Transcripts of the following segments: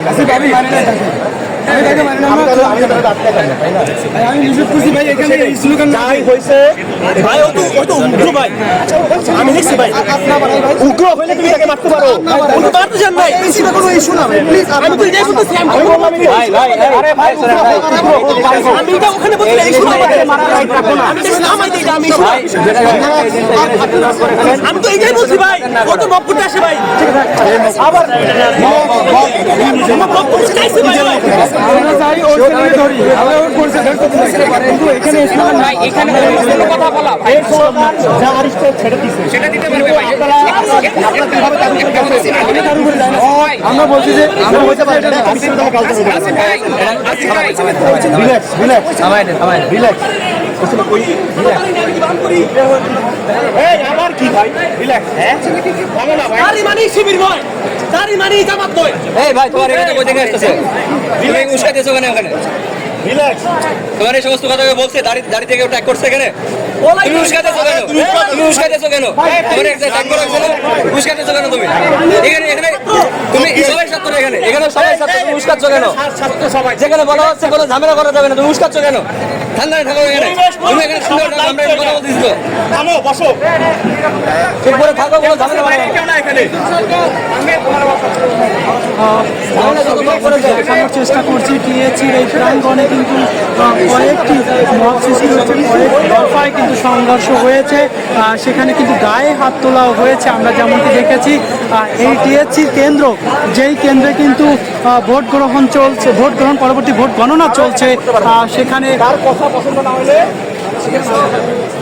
আমি মানে না তাকে। আমি তো তো দেখছি ভাই উগ্র হইলে তুমি তাকে মারতে পারো মারতে চান ভাই কোনো issue না আমি তো এটাই বলতেছি আমি এটা ওখানে রাইট রাখো না আমি তো তো এটাই বলছি ভাই ও তো মপ করতে আসে ভাই আবার মপ করতে চাইছে ভাই। আমরা চাই ওর ছেলেকে ধরি। আমরা ওর পরিচয়। কিন্তু এখানে স্লোগান নাই। এখানে কথা বলা ভাই। যা আরিস্ট ছেড়ে দিছে। সেটা দিতে পারবে ভাই। আমি তার উপরে যাই আমরা বলছি যে আমরা বলছি যে এটা আসিফ ভাই রিল্যাক্স রিল্যাক্স রিল্যাক্স এই কি ভাই? রিল্যাক্স হ্যাঁ? মানে শিবির নয় তারি মানে জামাত নয় এই ভাই তোমার এখানে কই থেকে আসতেছে? তুমি উস্কাতেছো কেন ওখানে তোমার এই সমস্ত কথা বলছে দাড়ি দাড়ি থেকে ট্যাগ করছে এখানে? তুমি উস্কাতেছো কেন? তুমি উস্কাতেছো কেন? তোমার একটা ট্যাগ করা হয়েছে না উস্কাতেছো কেন তুমি? এখানে এখানে তুমি সবাই ছাত্র এখানে? এখানে সবাই ছাত্র তুমি উস্কাচ্ছ কেন? ছাত্র সবাই। যেখানে বলা হচ্ছে কোনো ঝামেলা করা যাবে না তুমি উস্কাচ্ছ কেন? ঠান্ডায় থাকো এখানে। তুমি এখানে সুন্দর আমরা এখানে কথা বলতেছি তো। থামো বসো ঠিক করে থাকো কোনো ঝামেলা বাড়াবে না। এখানে। দেখানোর চেষ্টা করছি এই প্রাঙ্গণে কিন্তু কয়েকটি মত সৃষ্টি হয়েছে কয়েক দফায় কিন্তু সংঘর্ষ হয়েছে সেখানে কিন্তু গায়ে হাত তোলাও হয়েছে আমরা যেমনটি দেখেছি এই টিএচির কেন্দ্র যেই কেন্দ্রে কিন্তু ভোট গ্রহণ চলছে ভোট গ্রহণ পরবর্তী ভোট গণনা চলছে সেখানে কথা পছন্দ না হলে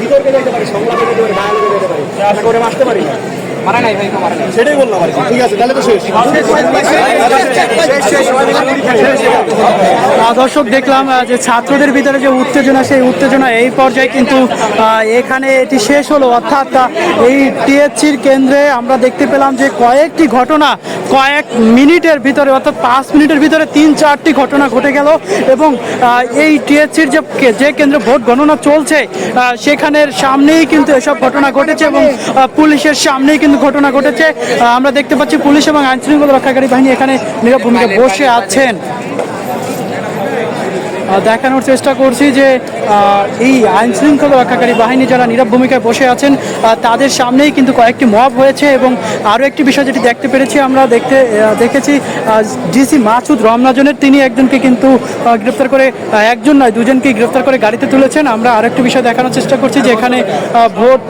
বিতর্কে যেতে পারি সংলাপে যেতে পারি ডায়ালগে যেতে পারি করে আসতে পারি না মারা নাই ভাই মারা নাই সেটাই বললাম আর কি ঠিক আছে তাহলে তো শেষ দর্শক, দেখলাম যে ছাত্রদের ভিতরে যে উত্তেজনা, সেই উত্তেজনা এই পর্যায়ে কিন্তু এখানে এটি শেষ হলো। অর্থাৎ এই টিএসসির কেন্দ্রে আমরা দেখতে পেলাম যে কয়েকটি ঘটনা, কয়েক মিনিটের ভিতরে, অর্থাৎ পাঁচ মিনিটের ভিতরে তিন চারটি ঘটনা ঘটে গেল এবং এই টিএসসির যে যে কেন্দ্রে ভোট গণনা চলছে সেখানের সামনেই কিন্তু এসব ঘটনা ঘটেছে এবং পুলিশের সামনেই কিন্তু ঘটনা ঘটেছে। আমরা দেখতে পাচ্ছি পুলিশ এবং আইন শৃঙ্খলা রক্ষাকারী বাহিনী এখানে নীরব ভূমিকা বসে আছেন। দেখানোর চেষ্টা করছি যে এই আইন শৃঙ্খলা রক্ষাকারী বাহিনী যারা নীরব ভূমিকায় বসে আছেন তাদের সামনেই কিন্তু কয়েকটি মব হয়েছে এবং আরও একটি বিষয় যেটি দেখতে পেরেছি, আমরা দেখতে দেখেছি ডিসি মাসুদ রমনাজনের, তিনি একজনকে কিন্তু গ্রেপ্তার করে একজন নয় দুজনকে গ্রেপ্তার করে গাড়িতে তুলেছেন। আমরা আরেকটি বিষয় দেখানোর চেষ্টা করছি যে এখানে ভোট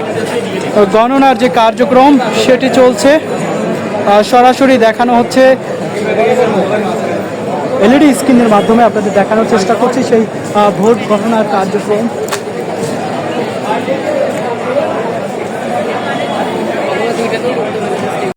গণনার যে কার্যক্রম, সেটি চলছে। সরাসরি দেখানো হচ্ছে। এলইডি স্ক্রিনের মাধ্যমে আপনাদের দেখানোর চেষ্টা করছি সেই ভোট গণনার কার্যক্রম।